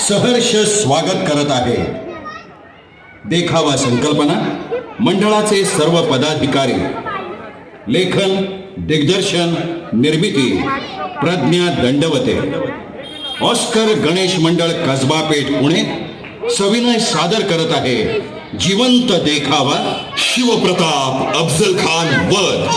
सहर्ष स्वागत करत आहे. देखावा संकल्पना मंडळाचे सर्व पदाधिकारी लेखन दिग्दर्शन निर्मिती प्रज्ञा दंडवते. ऑस्कर गणेश मंडळ कसबा पेठ पुणे सविनय सादर करत आहे. जिवंत देखावा शिवप्रताप अफजल खान वध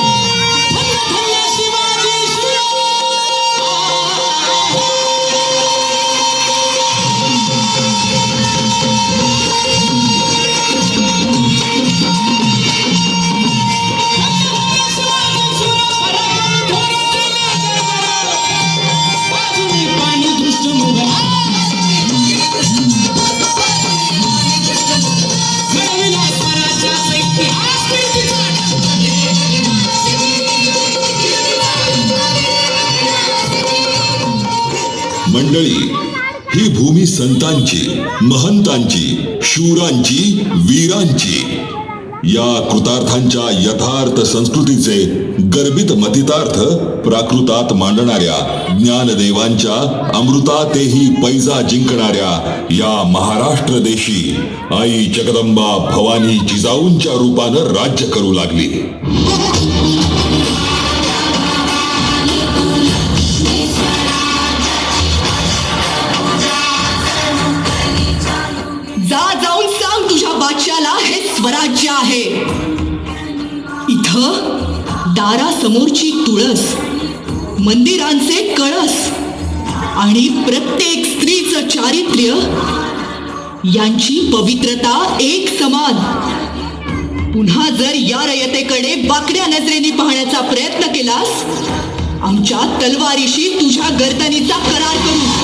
संतांची महंतांची शूरांची वीरांची. या कृतार्थांच्या यथार्थ संस्कृतीचे गर्भित मतितार्थ प्राकृतात मांडणाऱ्या ज्ञानदेवांच्या अमृतातेही पैजा जिंकणाऱ्या या महाराष्ट्र देशी आई जगदंबा भवानी जिजाऊंच्या रूपानं राज्य करू लागली. समोरची तुळस मंदिरांचे कळस आणि प्रत्येक स्त्रीचं चारित्र्य यांची पवित्रता एक समान. पुन्हा जर या रयतेकडे बाकड्या नजरेने पाहण्याचा प्रयत्न केलास आमच्या तलवारीशी तुझ्या गर्दनीचा करार करू.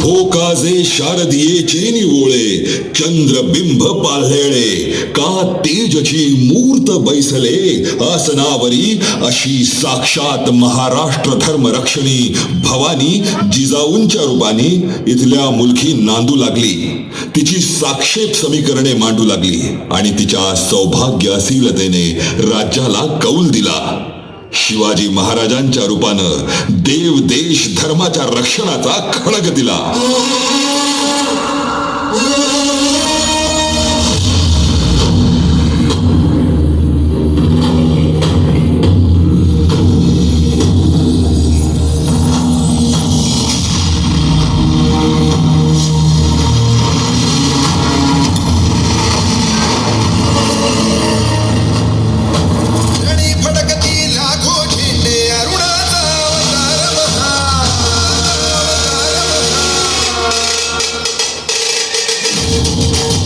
हो काजे शारदियेचे निवोळे चंद्रबिंब पाल्हेळे का तेजची मूर्त बैसले? आसनावरी अशी साक्षात महाराष्ट्र धर्म रक्षणी भवानी जिजाऊंच्या रूपाने इथल्या मुलखी नांदू लागली. तिची साक्षेप समीकरणे मांडू लागली आणि तिच्या सौभाग्यशीलतेने राज्याला कौल दिला. शिवाजी महाराजांच्या रूपानं देव देश धर्माच्या रक्षणाचा खडक दिला.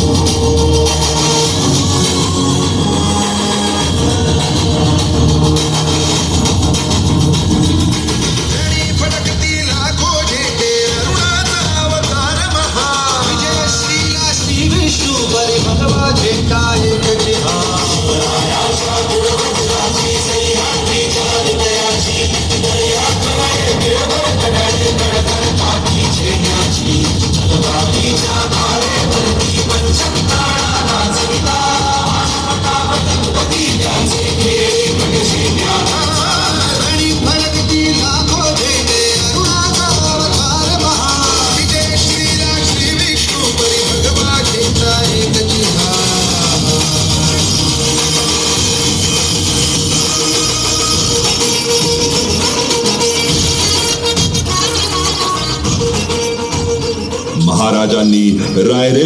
oh you.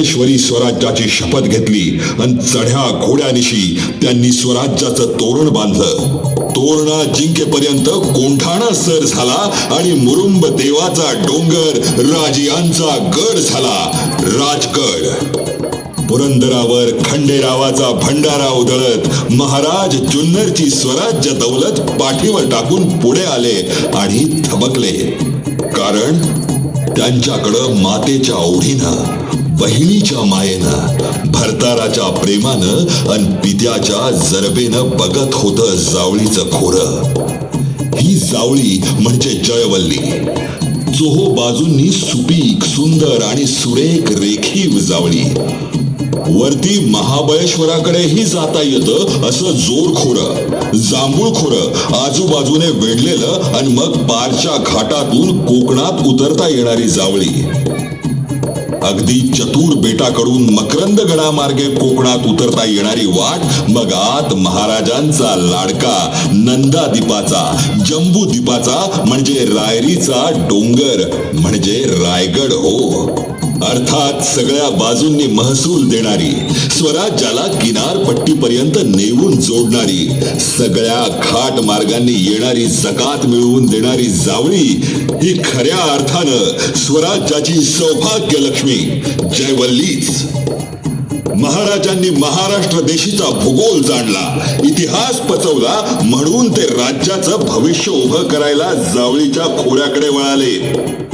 रायरेश्वरी स्वराज्याची शपथ घेतली आणि चढ्या घोड्यानिशी त्यांनी स्वराज्याचं तोरण बांधलं. तोरणा जिंकेपर्यंत कोंढाणा सर झाला आणि मुरुंब देवाचा डोंगर राजियांचा गड झाला. राजगड. पुरंदरावर खंडेरावाचा भंडारा उधळत महाराज जुन्नरची स्वराज्य दौलत पाठीवर टाकून पुढे आले आणि थबकले. कारण त्यांच्याकडं मातेच्या ओढीनं बहिणीच्या मायेनं भरताराच्या प्रेमानं आणि पित्याच्या जरबेनं बघत होतं जावळीचं खोर. ही जावळी म्हणजे जयवल्ली. चोहो बाजूंनी सुपीक सुंदर आणि सुरेख रेखीव जावळी. वरती महाबळेश्वराकडेही जाता येतं असं जोरखोर जांभूळखोर आजूबाजूने वेढलेलं आणि मग पारच्या घाटातून कोकणात उतरता येणारी जावळी. अगदी चतुर बेटाकडून मकरंद गडामार्गे कोकणात उतरता येणारी वाट मग आत महाराजांचा लाडका नंदा दीपाचा जम्बू दीपाचा म्हणजे रायरीचा डोंगर म्हणजे रायगड हो. अर्थात सगळ्या बाजूंनी महसूल देणारी स्वराज्याला किनारपट्टीपर्यंत नेऊन जोडणारी सगळ्या घाट मार्गांनी येणारी जकात मिळवून देणारी जावळी ही खऱ्या अर्थानं स्वराज्याची सौभाग्य लक्ष्मी जयवल्लीच. महाराजांनी महाराष्ट्र देशीचा भूगोल जाणला. इतिहास पचवला म्हणून ते राज्याचं भविष्य उभं करायला जावळीच्या खोऱ्याकडे वळाले.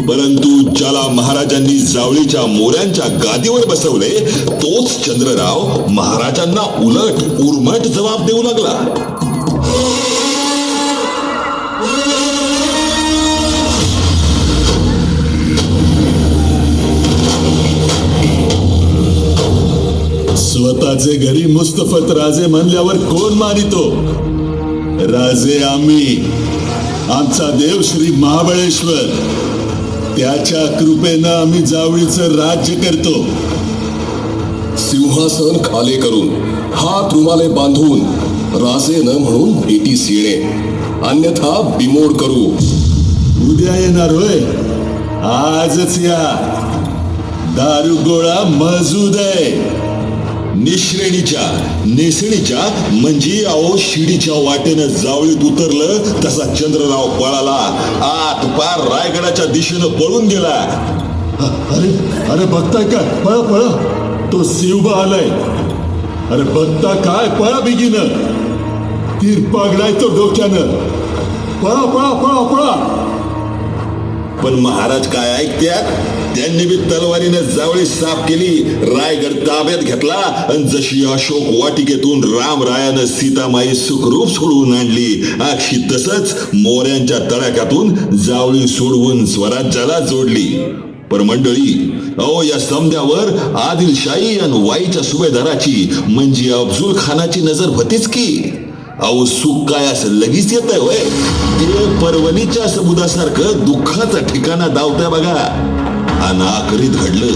परंतु ज्याला महाराजांनी जावळीच्या मोऱ्यांच्या गादीवर बसवले तोच चंद्रराव महाराजांना उलट उर्मट जबाब देऊ लागला. स्वतःचे घरी मुस्तफत राजे म्हणल्यावर कोण मानितो? राजे आम्ही. आमचा देव श्री महाबळेश्वर. त्याच्या कृपेनं आम्ही जावळीचं राज्य करतो. सिंहासन खाले करून हात रुमाले बांधून राजे न म्हणून भेटीस येणे अन्यथा बिमोड करू. उद्या येणार होय? आजच या. दारू गोळा मजूद आहे. निश्रेणीच्या नेसणीच्या म्हणजे अहो शिडीच्या वाटेनं जावळीत उतरलं तसा चंद्रराव पळाला. आत पार रायगडाच्या दिशेनं पळून गेला. अरे अरे बघताय काय? पळा पळा. तो शिवबा आलाय. अरे बघता काय? पळा बिगीन. तीर पगडाय डोक्यानं. पळा पळा पळा पळा. पण महाराज काय ऐकत्यात? त्यांनी बी तलवारीने जावळी साफ केली. रायगड ताब्यात घेतला आणि जशी अशोक वाटिकेतून रामरायानं सीतामाई सुखरूप सोडवून आणली अक्षी तसंच मोऱ्यांच्या तडाख्यातून जावळी सोडवून स्वराज्याला जोडली. पर मंडळी अहो या समद्यावर आदिलशाही आणि वाईच्या सुभेदाराची म्हणजे अफजुल खानाची नजर होतीच की. अहो सुख काय असं लगेच येत आहे होय? ते परवणीच्या समुदासारखं दुःखाचा ठिकाणा दावतंय बघा. आखरीत घडलं.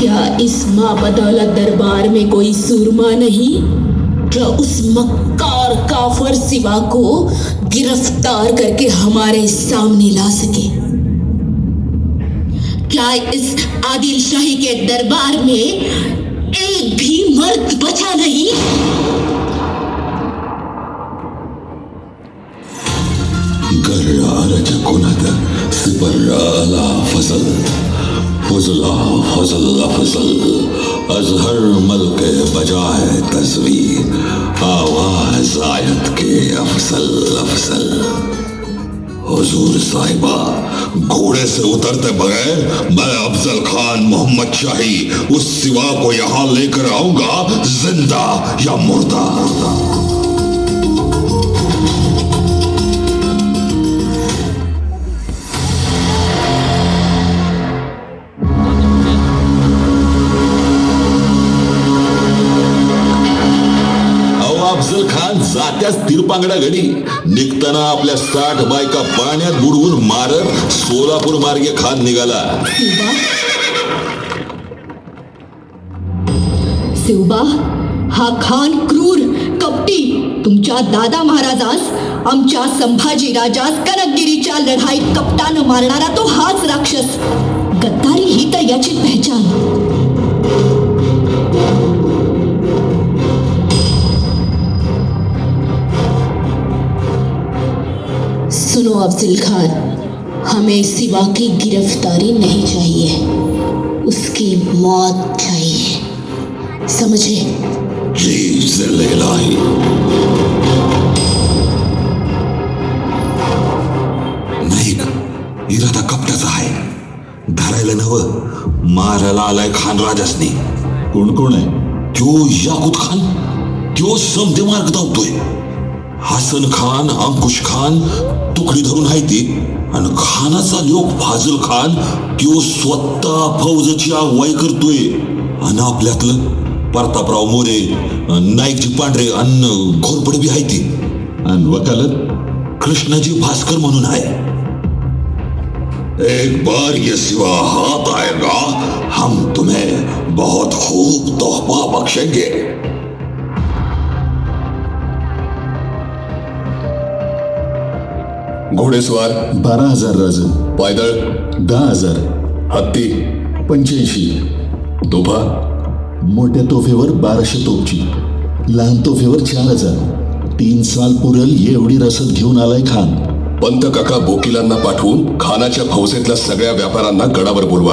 क्या इस माँ बदौलत दरबार में कोई सूरमा नहीं? जो उस मक्कार काफर सिवा को गिरफ़्तार करके हमारे सामने ला सके? क्या इस आदिल शाही के दरबार में एक भी मर्द बजाय आवाज आयत के अफसल अफसल हुजूर साहिबा घोड़े से उतरते बगैर मैं अफजल खान मोहम्मद शाही उस सिवा को यहाँ लेकर आऊंगा जिंदा या मुर्दा त्या स्थिरपांगडा घडी निघताना आपल्या साठ बायका पाण्यात बुडवून मारत सोलापूर मार्गे खान निघाला. शिवबा हा खान क्रूर कपटी. तुमच्या दादा महाराजास आमच्या संभाजी राजास कनकगिरीच्या लढाईत कपटानं मारणारा तो हाच राक्षस. गद्दारी ही तर याची पहचान. अफजल खान, हमें सिवा की गिरफ्तारी नहीं चाहिए। उसकी मौत चाहिए। समझे? जी इरादा कपटाचा आहे धरायला नवं आलाय खान राजासनी कोण कोण आहे त्यो याकूत खान? त्यो समते मार्ग धावतोय हसन खान, अंकुश खान तुकडी धरून आहे ते. आणि खानाचा लोक फाजल खान त्यो स्वतः फौजची अगवाई करतोय. आणि आपल्यातलं प्रतापराव मोरे नाईकजी पांढरे अन्न घोरपडे बी आहे ते. आणि वकालत कृष्णाजी भास्कर म्हणून आहे. एक बार ये सिवा हाथ आएगा हम तुम्हें बहुत खूब तोहफा बख्शेंगे. घोडेस्वार बारा हजार राज पायदळ दहा हजार. हत्ती पंच्याऐंशी. तोफा. मोठ्या तोफेवर बाराशे तोफची. लहान तोफेवर चार हजार. तीन साल पुरल एवढी रसद घेऊन आलाय खान. पंत काका बोकिलांना पाठवून खानाच्या फौजेतल्या सगळ्या व्यापाऱ्यांना गडावर बोलवा.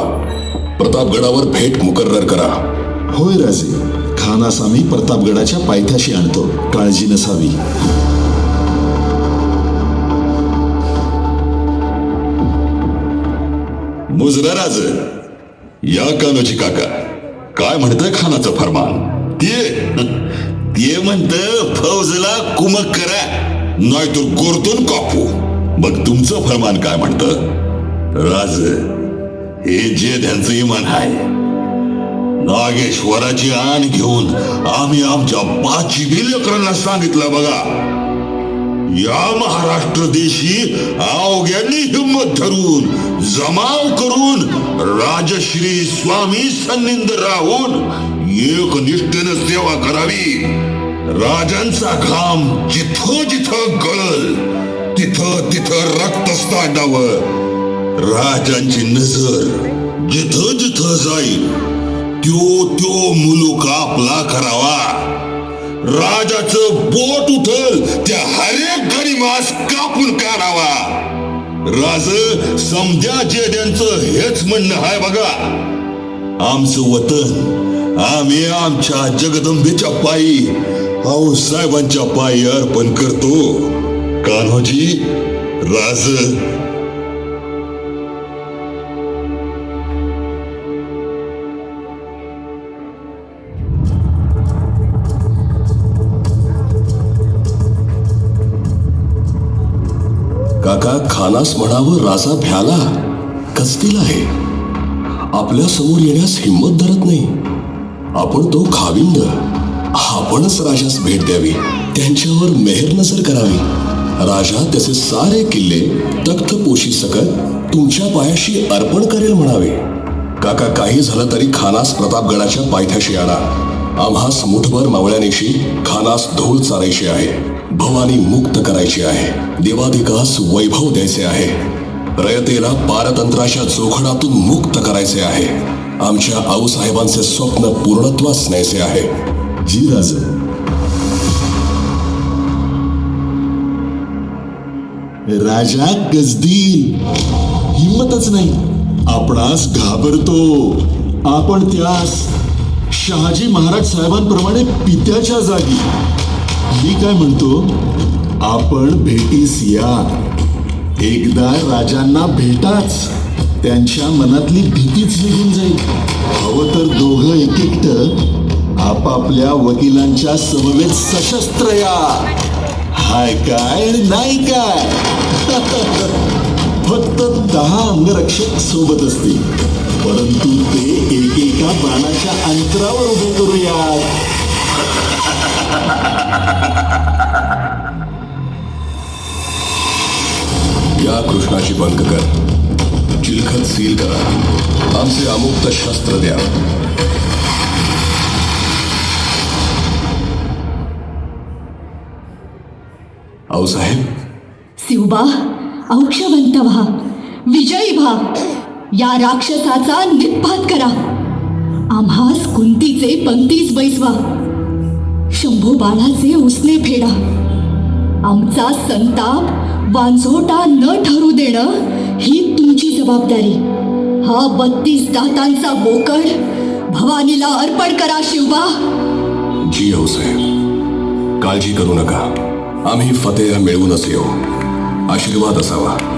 प्रतापगडावर भेट मुकर्र करा. होय राजे. खानास आम्ही प्रतापगडाच्या पायथ्याशी आणतो. काळजी नसावी. मुजराराज या कानोजी काका काय म्हणतं खानाचं फरमान? ते ते म्हणत फौजला कुमक करा नाहीतर गोरतून कापू. मग तुमचं फरमान काय म्हणतं? राज हे जे त्यांचं इमान आहे नागेश्वराची आण घेऊन आम्ही आमच्या पाची लेकरांना सांगितलं बघा. या महाराष्ट्र देशी अवघ्यांनी हिंमत धरून जमाव करून राजश्री स्वामी सनिंद राहून एक निष्ठेनं सेवा करावी. राजांचा घाम जिथं जिथं गळल तिथं तिथं रक्त सांडावं राजांची नजर जिथं जिथं जाईल त्यो त्यो मुलुका आपला करावा. राजाचं बोट उठल त्या हरेक गरीमास कापून काढावा. राज समजा जे त्यांचं हेच म्हणणं आहे बघा. आमचं वतन आम्ही आमच्या जगदंबेच्या पायी साहेबांच्या पायी अर्पण करतो. कान्होजी राज काका खानास म्हणावं राजा भ्याला. कसतील आहे? आपल्यासमोर येण्यास हिंमत धरत नाही. आपण तो खाविंद. आपणच राजास भेट द्यावी. त्यांच्यावर मेहर नजर करावी. राजा त्याचे सारे किल्ले तख्त पोशी सकत तुमच्या पायाशी अर्पण करेल म्हणावे. काका काही झालं तरी खानास प्रतापगडाच्या पायथ्याशी आणा. आम्हास मुठभर मावळ्यानेशी खानास धूळ चारायची आहे. भवानी मुक्त करायची आहे. देवाधिकास वैभव द्यायचे आहे. रयतेला पारतंत्राच्या जोखडातून मुक्त करायचे आहे. आमच्या आऊसाहेबांचे स्वप्न पूर्णत्वास न्यायचे आहे. जी राज. राजा गजदी हिंमतच नाही. आपणास घाबरतो. आपण त्यास शहाजी महाराज साहेबांप्रमाणे पित्याच्या जागी मी काय म्हणतो? आपण भेटीस या. एकदा राजांना भेटाच. त्यांच्या मनातली भीतीच निघून जाईल. हवं तर दोघं एक एकटं आपापल्या वकिलांच्या समवेत सशस्त्र या. हाय काय आणि नाही काय? फक्त दहा अंगरक्षक सोबत असतील. परंतु ते एकेका बाणाच्या अंतरावर उभे करूयात. या कृष्णाची बंद कर. चिलखत सील करा. आमचे अमुक्त शस्त्र द्या. साहेब. शिवबा औक्षवंत व्हा. विजयी व्हा. या राक्षसाचा निपात करा. आम्हास कुंतीचे पंक्तीस बैसवा. शंभू बाळाचे उसने फेडा. आमचा संताप वांझोटा न ठरू देणं ही तुमची जबाबदारी. हा बत्तीस दातांचा बोकड भवानीला अर्पण करा शिवबा. जी हो आऊसाहेब काळजी करू नका. आम्ही फतेह मिळवूनच येऊ. आशीर्वाद असावा.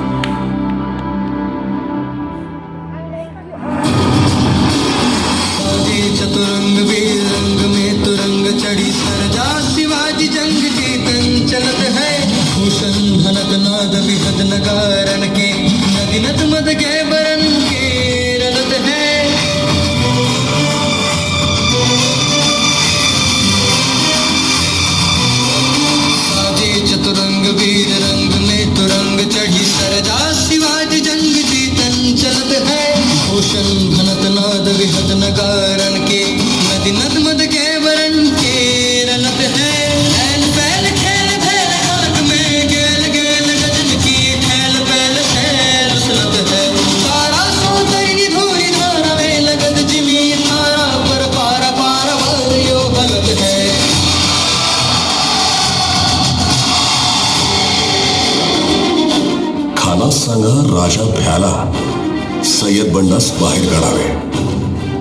बंडास बाहेर काढावे.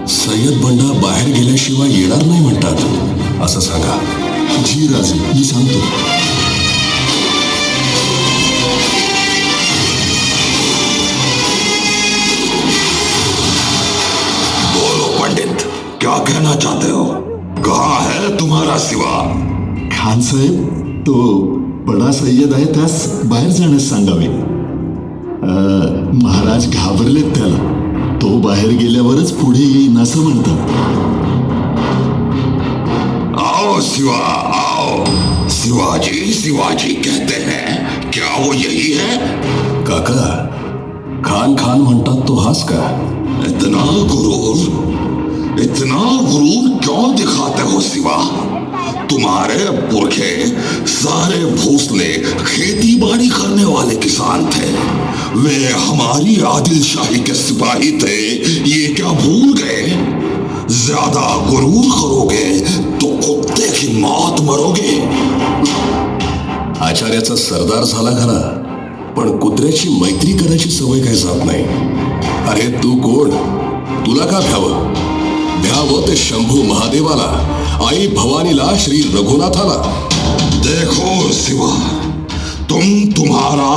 सय्यद बंडा बाहेर गेल्याशिवाय येणार नाही म्हणतात. असं सांगा. जी राजे, मी सांगतो. क्या कहना चाहते हो? कहाँ है तुम्हारा सिवा? खान साहेब तो बडा सय्यद आहे त्यास बाहेर जाण्यास सांगावे. महाराज घाबरलेत त्याला. तो बाहेर गेल्यावरच पुढे येईन असं म्हणतात. आओ सिवा आओ. शिवाजी शिवाजी कहते हैं क्या वो यही है? काका खान खान म्हणतात तो हाच का? इतना गुरूर इतना गुरूर क्यों दिखाते हो शिवा? तुम्हारे पुरखे सारे भोसले खेती बाड़ी करने वाले किसान थे। वे हमारी आदिल शाही के सिपाही थे। ये क्या भूल गए? ज्यादा गुरूर करोगे तो कुत्ते की मौत मरोगे। आचार्याचा सरदार झाला खरा पण कुत्र्याची मैत्री करायची सवय काही जात नाही। अरे तू कोण? तुला का भ्यावं? भ्यावं ते शंभू महादेवाला आई भवानीला श्री रघुनाथाला। देखो शिवा तुम तुम्हारा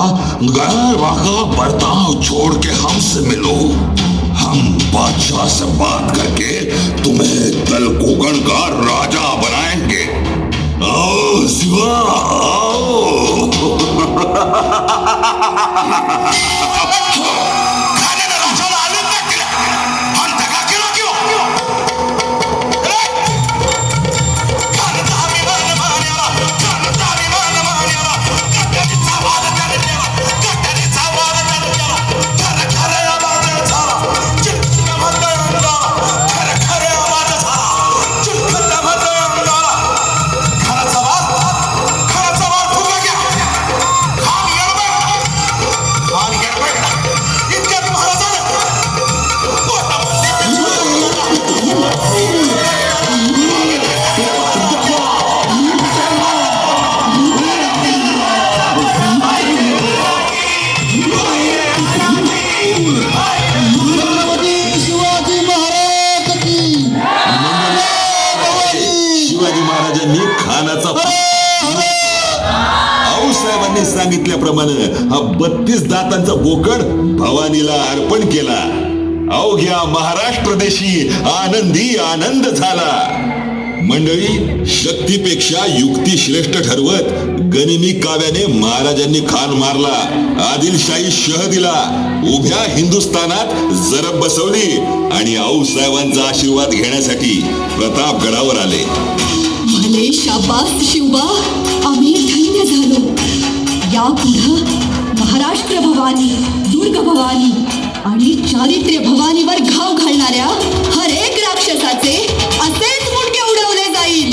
गैर वाका बर्ताव छोड़ के हमसे मिलो। हम बादशाह से बात करके तुम्हें तलकोगण का दातांचा बोकड भवानीला अर्पण केला. अवघ्या महाराष्ट्र देशी आनंदी आनंद झाला. मंडळी शक्तीपेक्षा युक्ती श्रेष्ठ ठरवत गनिमी काव्याने महाराजांनी खान मारला. आदिलशाही शह दिला. उभ्या हिंदुस्थानात जरब बसवली आणि आऊसाहेबांचा आशीर्वाद घेण्यासाठी प्रतापगडावर आले. भले शाबास शिवबा. आम्ही धन्य झालो. या पुढं महाराष्ट्र भवानी दुर्ग भवानी आणि चारित्र्य भवानीवर घाव घालणाऱ्या हर एक राक्षसाचे असेच मुंडके उडवले जाईल.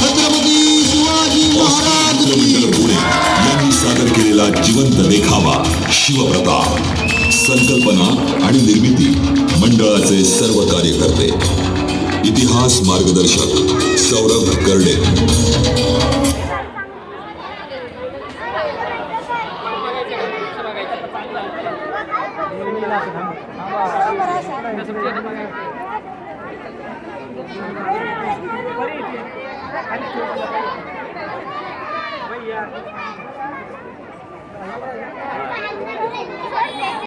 छत्रपती शिवाजी महाराज मंडळ पुणे यांनी सादर केलेला जिवंत देखावा शिवप्रताप. संकल्पना आणि निर्मिती मंडळाचे सर्व कार्यकर्ते. इतिहास मार्गदर्शक सौरभ कर्डे.